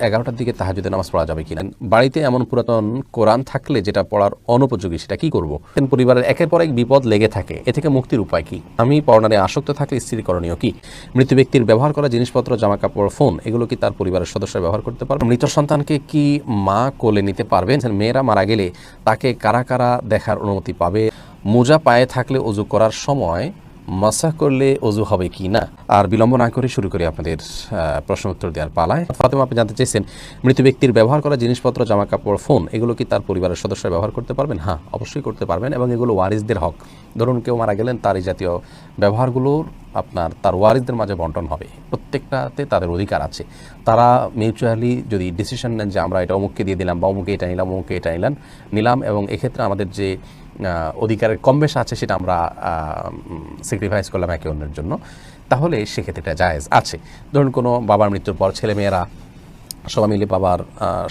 এগারোটার দিকে তাহাজুদের নামাজ পড়া যাবে কিনা। বাড়িতে এমন পুরাতন কোরআন থাকলে যেটা পড়ার অনুপযোগী, সেটা কি করব? পরিবারের একের পর এক বিপদ লেগে থাকে। এ থেকে মুক্তির উপায় কি? আমি পড়নারে আসক্ত থাকলে স্ত্রীর করণীয় কি? মৃত ব্যক্তির ব্যবহার করা জিনিসপত্র জামা কাপড় ফোন, এগুলো কি তার পরিবারের সদস্য ব্যবহার করতে পারবে? মৃত সন্তানকে কি মা কোলে নিতে পারবেন মেয়েরা মারা গেলে তাকে কারা কারা দেখার অনুমতি পাবে? মোজা পায়ে থাকলে অজু করার সময় মাসা করলে অজু হবে কি না? আর বিলম্ব না করে শুরু করি আপনাদের প্রশ্ন উত্তর দেওয়ার পালায়। ফাতেমা, আপনি জানতে চেয়েছেন, মৃত ব্যক্তির ব্যবহার করা জিনিসপত্র জামা কাপড় ফোন, এগুলো কি তার পরিবারের সদস্য ব্যবহার করতে পারবেন? হ্যাঁ অবশ্যই করতে পারবেন এবং এগুলো ওয়ারিসদের হক। ধরুন কেউ মারা গেলেন তার এই জাতীয় ব্যবহারগুলোর আপনার, তার ওয়ারিসদের মাঝে বন্টন হবে। প্রত্যেকটাতে তাদের অধিকার আছে। তারা মিউচুয়ালি যদি ডিসিশন নেন যে আমরা এটা অমুককে দিয়ে দিলাম বা অমুকে এটা নিলাম অমুকে এটা নিলাম নিলাম এবং এক্ষেত্রে আমাদের যে অধিকারের কম বেশ আছে সেটা আমরা স্যাক্রিফাইস করলাম একে অন্যের জন্য। তাহলে সেক্ষেত্রে এটা জায়েজ আছে। ধরুন কোনো বাবার মৃত্যুর পর ছেলেমেয়েরা সবাই মিলে বাবার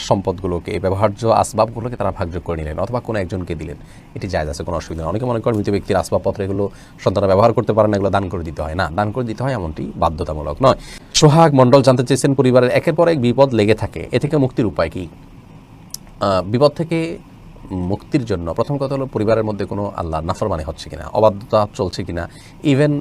সম্পদগুলোকে, ব্যবহার্য আসবাবগুলোকে তারা ভাগযোগ করে নিলেন অথবা কোনো একজনকে দিলেন। এটি জায়জ আছে, কোনো অসুবিধা অনেকে মনে করেন মৃত ব্যক্তির আসবাবপত্র এগুলো সন্তানরা ব্যবহার করতে পারেন না, এগুলো দান করে দিতে হয়। না, দান করে দিতে হয় এমনটি বাধ্যতামূলক নয়। সোহাগ মণ্ডল জানতে চেয়েছেন পরিবারের একের পর এক বিপদ লেগে থাকে। এ থেকে মুক্তির উপায় কি? বিপদ থেকে মুক্তির জন্য। প্রথম কথা হলো পরিবারের মধ্যে কোনো আল্লাহ নাফরমানি হচ্ছে কিনা, অবাধ্যতা চলছে কিনা ইভেন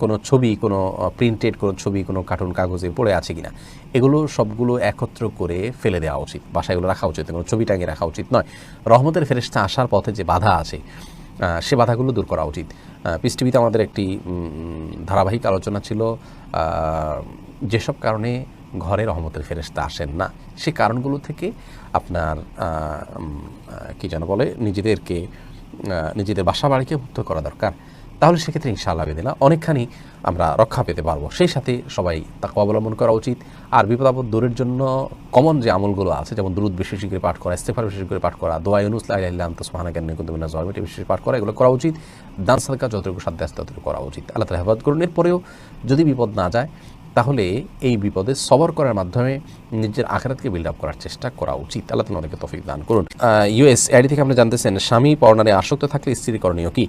কোনো ছবি, কোনো প্রিন্টেড কোনো ছবি, কোনো কার্টুন কাগজে পড়ে আছে কিনা, এগুলো সবগুলো একত্র করে ফেলে দেওয়া উচিত। বাসায় এগুলো রাখা উচিত, কোনো ছবি টাঙিয়ে রাখা উচিত নয়। রহমতের ফেরেস্তা আসার পথে যে বাধা আছে সে বাধাগুলো দূর করা উচিত। পিস টিভিতে আমাদের একটি ধারাবাহিক আলোচনা ছিল যেসব কারণে ঘরে রহমতের ফেরেস্তা আসেন না। সে কারণগুলো থেকে আপনার কি যেন বলে, নিজেদেরকে নিজেদের বাসা বাড়িকে মুক্ত করা দরকার। তাহলে সেক্ষেত্রে ইনশাআল্লাহ বেদিনা অনেকখানি আমরা রক্ষা পেতে পারব। সেই সাথে সবাই তাকে অবলম্বন করা উচিত। আর বিপদাপদ দূরের জন্য কমন যে আমলগুলো আছে, যেমন দুরুদ বিশেষ করে পাঠ করা, ইস্তেফার বিশেষ করে পাঠ করা, দোয়া ইউনুস তো সুহানা জ্ঞান কিন্তু মিনা জয়মেটি বিশেষ পাঠ করা, এগুলো করা উচিত। দান সাদকা যতটুকু সাধ্য ততটুকু করা উচিত। আল্লাহ তালা করুন। এরপরেও যদি বিপদ না যায় তাহলে এই বিপদে সবর করার মাধ্যমে নিজের আখরাতকে বিল্ড আপ করার চেষ্টা করা উচিত। আল্লাহ তালা আমাদেরকে তফিক দান করুন। ইউএস এডি থেকে আপনি জানতেছেন, স্বামী পর্ণারে আসক্ত থাকলে স্ত্রী করণীয় কি?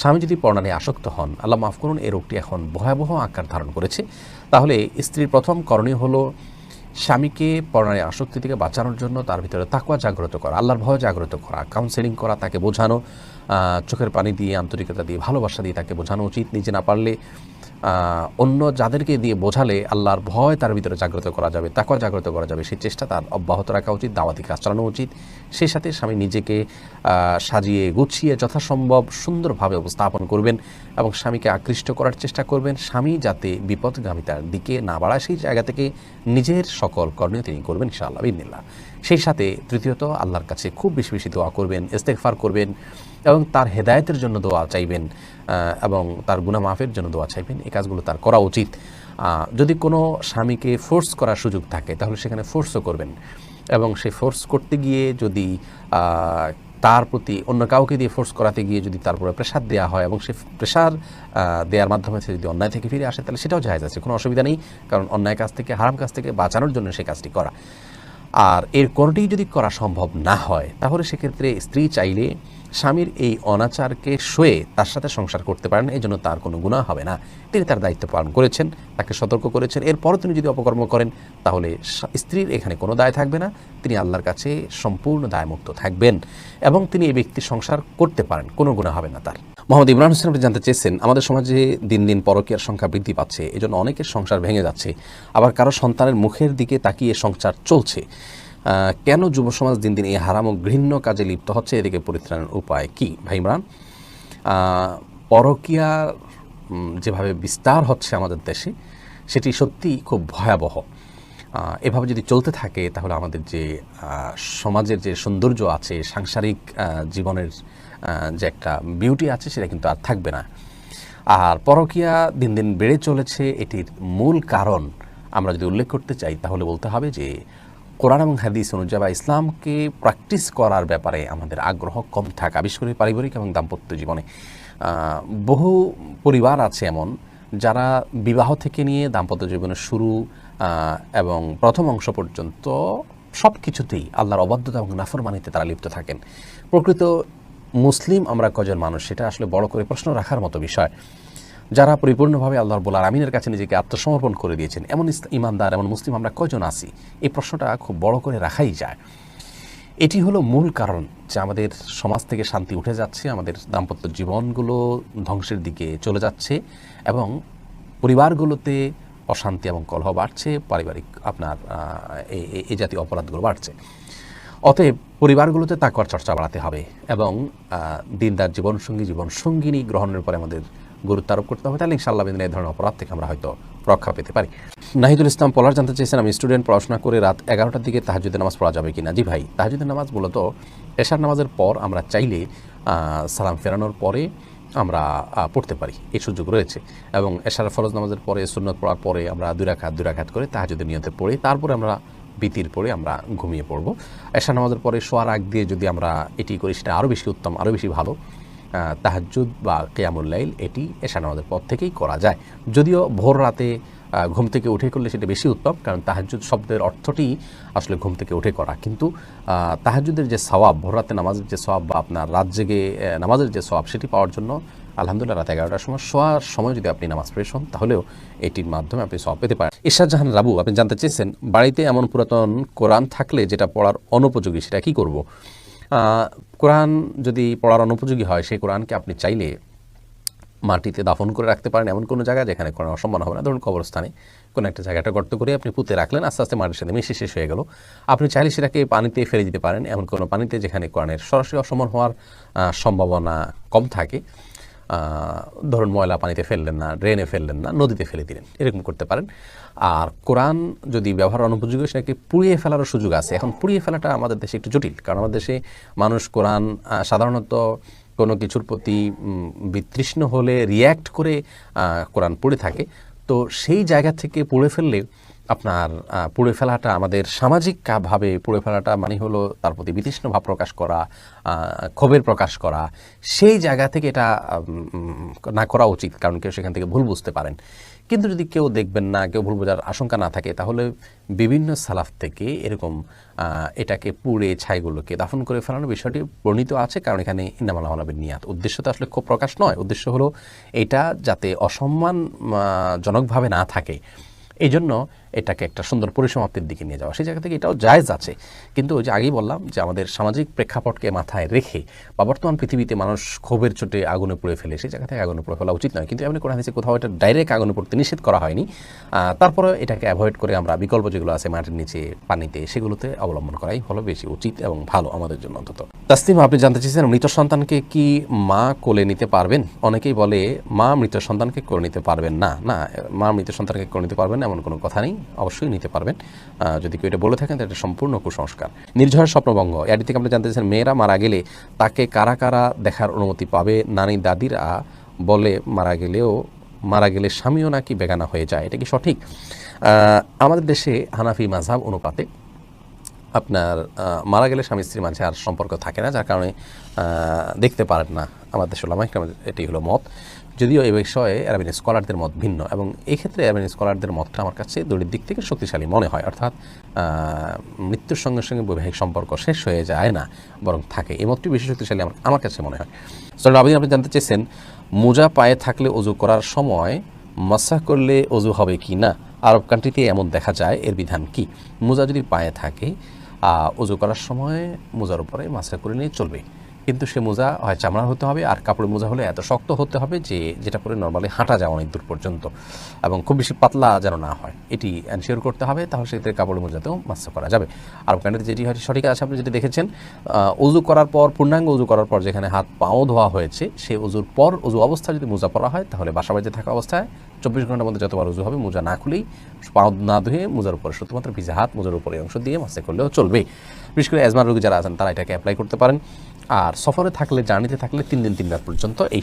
স্বামী যদি পর্ণারে আসক্ত হন, আল্লাহ মাফ করুন, এই রোগটি এখন ভয়াবহ আকার ধারণ করেছে। তাহলে স্ত্রীর প্রথম করণীয় হলো স্বামীকে পর্ণারে আসক্তি থেকে বাঁচানোর জন্য তার ভিতরে তাকুয়া জাগ্রত করা, আল্লাহর ভয় জাগ্রত করা কাউন্সেলিং করা, তাকে বোঝানো চোখের পানি দিয়ে, আন্তরিকতা দিয়ে, ভালোবাসা দিয়ে তাকে বোঝানো উচিত। নিজে না পারলে অন্য যাদেরকে দিয়ে বোঝালে আল্লাহর ভয় তার ভিতরে জাগ্রত করা যাবে, তাকে জাগ্রত করা যাবে। সেই চেষ্টা তার অব্যাহত রাখা উচিত, দাওয়াতি কাজ চালানো উচিত। সেই সাথে স্বামী নিজেকে সাজিয়ে গুছিয়ে যথাসম্ভব সুন্দরভাবে উপস্থাপন করবেন এবং স্বামীকে আকৃষ্ট করার চেষ্টা করবেন। স্বামী যাতে বিপদগামিতার দিকে না বাড়ায়, সেই জায়গা থেকে নিজের সকল কর্ণীয় তিনি করবেন ইনশাআল্লাহ বিদিনিল্লাহ সেই সাথে তৃতীয়ত, আল্লাহর কাছে খুব বেশি বেশি দোয়া করবেন, ইস্তেগফার করবেন। এবং তার হেদায়েতের জন্য দোয়া চাইবেন এবং তার গুনাহ মাফের জন্য দোয়া চাইবেন। এই কাজগুলো তার করা উচিত। যদি কোনো স্বামীকে ফোর্স করার সুযোগ থাকে, তাহলে সেখানে ফোর্সও করবেন। এবং সে ফোর্স করতে গিয়ে যদি তার প্রতি অন্য কাউকে দিয়ে ফোর্স করাতে গিয়ে যদি তারপরে প্রেশার দেওয়া হয় এবং সে প্রেশার দেওয়ার মাধ্যমে সে যদি অন্যায় থেকে ফিরে আসে, তাহলে সেটাও জায়জ আছে। কোনো অসুবিধা নেই, কারণ অন্যায় কাজ থেকে, হারাম কাজ থেকে বাঁচানোর জন্য সে কাজটি করা। আর এর কোনোটি যদি করা সম্ভব না হয়, তাহলে সেক্ষেত্রে স্ত্রী চাইলে স্বামীর এই অনাচারকে শোয়ে তার সাথে সংসার করতে পারেন এই জন্য তার কোনো গুণা হবে না। তিনি তার দায়িত্ব পালন করেছেন, তাকে সতর্ক করেছেন। এরপরও তিনি যদি অপকর্ম করেন, তাহলে স্ত্রীর এখানে কোনো দায় থাকবে না। তিনি আল্লাহর কাছে সম্পূর্ণ দায়মুক্ত থাকবেন এবং তিনি এই ব্যক্তির সংসার করতে পারেন, কোনো গুণা হবে না তার। মোহাম্মদ ইমরান হোসেন আপনি জানতে চেয়েছেন আমাদের সমাজে দিন দিন পরকীয়ার সংখ্যা বৃদ্ধি পাচ্ছে এই জন্য অনেকের সংসার ভেঙে যাচ্ছে। আবার কারও সন্তানের মুখের দিকে তাকিয়ে সংসার চলছে। কেন যুব সমাজ দিন দিন এই হারাম ও ঘৃণ্য কাজে লিপ্ত হচ্ছে? এদিকে পরিত্রাণের উপায় কি? ভাই ইমরান আহ, পরকীয়া উম, যেভাবে বিস্তার হচ্ছে আমাদের দেশে সেটি সত্যি খুব ভয়াবহ। এভাবে যদি চলতে থাকে, তাহলে আমাদের যে সমাজের যে সৌন্দর্য আছে, সাংসারিক জীবনের যে একটা বিউটি আছে, সেটা কিন্তু আর থাকবে না। আর পরকীয়া দিন দিন বেড়ে চলেছে, এটির মূল কারণ আমরা যদি উল্লেখ করতে চাই, তাহলে বলতে হবে যে, কোরআন এবং হাদিস অনুযায়ী বা ইসলামকে প্র্যাকটিস করার ব্যাপারে আমাদের আগ্রহ কম থাকা, বিশেষ করে পারিবারিক এবং দাম্পত্য জীবনে। বহু পরিবার আছে এমন, যারা বিবাহ থেকে নিয়ে দাম্পত্য জীবনের শুরু এবং প্রথম অংশ পর্যন্ত সব কিছুতেই আল্লাহর অবাধ্যতা এবং নাফরমানিতে তারা লিপ্ত থাকেন। প্রকৃত মুসলিম আমরা কজন মানুষ, সেটা আসলে বড় করে প্রশ্ন রাখার মতো বিষয়। যারা পরিপূর্ণভাবে আল্লাহর বোলার আমিনের কাছে নিজেকে আত্মসমর্পণ করে দিয়েছেন, এমন ইমানদার, এমন মুসলিম আমরা কজন আছি? এই প্রশ্নটা খুব বড় করে রাখাই যায়। এটি হলো মূল কারণ যে আমাদের সমাজ থেকে শান্তি উঠে যাচ্ছে, আমাদের দাম্পত্য জীবনগুলো ধ্বংসের দিকে চলে যাচ্ছে এবং পরিবারগুলোতে অশান্তি এবং কলহ বাড়ছে, পারিবারিক আপনার এই- জাতীয় অপরাধগুলো বাড়ছে। অতএব পরিবারগুলোতে তাকওয়ার চর্চা বাড়াতে হবে এবং দিনদার জীবনসঙ্গী জীবন সঙ্গিনী গ্রহণের পরে আমাদের গুরুত্ব আরোপ করতে হবে। তাহলে ইনশাআল্লাহ বিদিন এই ধরনের অপরাধ থেকে আমরা হয়তো রক্ষা পেতে পারি। নাহিদুল ইসলাম পলার জানতে চেয়েছেন, আমি স্টুডেন্ট পড়াশোনা করে রাত এগারোটার দিকে তাহাজুদের নামাজ পড়া যাবে কিনা? জি ভাই তাহাজুদের নামাজ মূলত এশার নামাজের পর আমরা চাইলে সালাম ফেরানোর পরে আমরা পড়তে পারি। এই সুযোগ রয়েছে। এবং এশার ফরজ নামাজের পরে, সুন্নত পড়ার পরে আমরা দুই রাখাত দুই রাখাত করে তাহাজুদের নিয়তে পড়ি। তারপরে আমরা বিতির পরে আমরা ঘুমিয়ে পড়ব। এশা নামাজের পরে শোয়ার আগ দিয়ে যদি আমরা এটি করি, সেটা আরও বেশি উত্তম আরও বেশি ভালো। তাহাজুদ বা কেয়ামুল্লাইল এটি এশা নামাজের পর থেকেই করা যায়। যদিও ভোর রাতে ঘুম থেকে উঠে করলে সেটা বেশি উত্তম কারণ তাহাজ্জুদ শব্দের অর্থটি আসলে ঘুম থেকে উঠে করা। কিন্তু আহ, তাহাজ্জুদের যে সওয়াব ভোর রাতে নামাজের যে সওয়াব বা আপনার রাত জেগে নামাজের যে সওয়াব সেটি পাওয়ার জন্য আলহামদুলিল্লাহ রাত এগারোটার সময় শোয়ার সময় যদি আপনি নামাজ পড়ে শোন তাহলেও এটির মাধ্যমে আপনি সব পেতে পারেন। ইরশাদ জাহান রাবু আপনি জানতে চেয়েছেন বাড়িতে এমন পুরাতন কোরআন থাকলে যেটা পড়ার অনুপযোগী সেটা কি করব? কোরআন যদি পড়ার অনুপযোগী হয় সেই কোরআনকে আপনি চাইলে মাটিতে দাফন করে রাখতে পারেন এমন কোনো জায়গা যেখানে কোনো অসম্মান হবে না। ধরুন কবরস্থানে কোনো একটা জায়গাটা গর্ত করে আপনি পুঁতে রাখলেন, আস্তে আস্তে মাটির সাথে মিশে শেষ হয়ে গেল। আপনি চাইলে সেটাকে পানিতে ফেলে দিতে পারেন, এমন কোনো পানিতে যেখানে কোরআনের সরাসরি অসম্মান হওয়ার সম্ভাবনা কম থাকে। ধরুন ময়লা পানিতে ফেললেন না ড্রেনে ফেললেন না, নদীতে ফেলে দিলেন, এরকম করতে পারেন। আর কোরআন যদি ব্যবহার অনুপযোগী সেটাকে পুড়িয়ে ফেলারও সুযোগ আছে। এখন পুড়িয়ে ফেলাটা আমাদের দেশে একটু জটিল, কারণ আমাদের দেশে মানুষ কোরআন সাধারণত কোনো কিছুর প্রতি বিতৃষ্ণ হলে রিয়্যাক্ট করে কোরআন পড়ে থাকে। তো সেই জায়গা থেকে পড়ে ফেললে আপনার পুড়ে ফেলাটা আমাদের সামাজিক কা- ভাবে পুড়ে ফেলাটা মানে হলো তার প্রতি বিতৃষ্ণ ভাব প্রকাশ করা ক্ষোভের প্রকাশ করা সেই জায়গা থেকে এটা না করা উচিত কারণ কেউ সেখান থেকে ভুল বুঝতে পারেন। কিন্তু যদি কেউ দেখবেন না কেউ ভুল বোঝার আশঙ্কা না থাকে তাহলে বিভিন্ন সালাফ থেকে এরকম এটাকে পুড়ে ছাইগুলোকে দাফন করে ফেলানোর বিষয়টি বর্ণিত আছে। কারণ এখানে ইনামাল আহলাবের নিয়াত। উদ্দেশ্য তো আসলে খুব প্রকাশ নয়। উদ্দেশ্য হলো এটা যাতে অসম্মান আহ, জনকভাবে না থাকে। এই জন্য এটাকে একটা সুন্দর পরিসমাপ্তির দিকে নিয়ে যাওয়া। সেই জায়গা থেকে এটাও জায়েজ আছে। কিন্তু ওই যে আগেই বললাম যে আমাদের সামাজিক প্রেক্ষাপটকে মাথায় রেখে বা বর্তমান পৃথিবীতে মানুষ ক্ষোভের চোটে আগুনে পুড়ে ফেলে, সেই জায়গা থেকে আগুনে পুড়ে ফেলা উচিত নয়। কিন্তু এমনি কোনো হাদিসে কোথাও এটা ডাইরেক্ট আগুনে পড়তে নিষেধ করা হয়নি। তারপরে এটাকে অ্যাভয়েড করে আমরা বিকল্প যেগুলো আছে মাটির নিচে, পানিতে, সেগুলোতে অবলম্বন করাই হলো বেশি উচিত এবং ভালো আমাদের জন্য অন্তত। তাসলিম, আপনি জানতে চেয়েছেন মৃত সন্তানকে কি মা কোলে নিতে পারবেন? অনেকেই বলে, মা মৃত সন্তানকে কোলে নিতে পারবেন না। না, মা মৃত সন্তানকে কোলে নিতে পারবেন এমন কোনো কথা নেই। অবশ্যই নিতে পারবেন। যদি কেউ এটা বলে থাকেন, তাহলে এটা সম্পূর্ণ কুসংস্কার। নির্ঝরের স্বপ্নভঙ্গ। এটি থেকে আপনি জানতে চাইছেন মেয়েরা মারা গেলে তাকে কারা কারা দেখার অনুমতি পাবে? নানি দাদিরা বলে মারা গেলেও, মারা গেলে স্বামীও নাকি বেগানা হয়ে যায়? এটা কি সঠিক? আমাদের দেশে হানাফি মাঝাব অনুপাতে আপনার মারা গেলে স্বামী স্ত্রীর মাঝে আর সম্পর্ক থাকে না, যার কারণে দেখতে পারেন না। আমাদের সোলামা এটি হলো মত। যদিও এই বিষয়ে অ্যারাবিন স্কলারদের মত ভিন্ন এবং এই ক্ষেত্রে অ্যারাবিন স্কলারদের মতটা আমার কাছে দুটির দিক থেকে শক্তিশালী মনে হয়। অর্থাৎ মৃত্যুর সঙ্গে সঙ্গে বৈবাহিক সম্পর্ক শেষ হয়ে যায় না, বরং থাকে। এই মতটি বেশি শক্তিশালী আমার আমার কাছে মনে হয়। সরি আবেদিন আপনি জানতে চেয়েছেন, মোজা পায়ে থাকলে অজু করার সময় মাসা করলে অজু হবে কি না? আরব কান্ট্রিতে এমন দেখা যায়, এর বিধান কি? মোজা যদি পায়ে থাকে অজু করার সময় মোজার উপরে মাসা করে নিয়ে চলবে। কিন্তু সে মোজা হয় চামড়ার হতে হবে আর কাপড়ের মোজা হলে এত শক্ত হতে হবে যে যেটা পরে নর্মালি হাঁটা যায় অনেক দূর পর্যন্ত এবং খুব বেশি পাতলা যেন না হয়। এটি এনশিওর করতে হবে, তাহলে সেক্ষেত্রে কাপড়ের মোজাতেও মাসা করা যাবে। আর ওখানে যেটি হয়, সঠিক আছে, আপনি যেটি দেখেছেন অজু করার পর, পূর্ণাঙ্গ অজু করার পর যেখানে হাত পাও ধোয়া হয়েছে সেই অজুর পর অজু অবস্থায় যদি মোজা পরা হয়, তাহলে বাসা বাড়িতে থাকা অবস্থায় চব্বিশ ঘণ্টার মধ্যে যতবার উজু হবে, মোজা না খুলেই পাও না ধুয়ে মোজার উপরে, শুধুমাত্র ভিজা হাত, মোজার উপরে অংশ দিয়ে মাসে করলেও চলবে। বিশেষ করে অ্যাজমার রোগী যারা আছেন, তারা এটাকে অ্যাপ্লাই করতে পারেন। আর সফরে থাকলে জার্নিতে থাকলে তিন দিন তিন রাত পর্যন্ত এই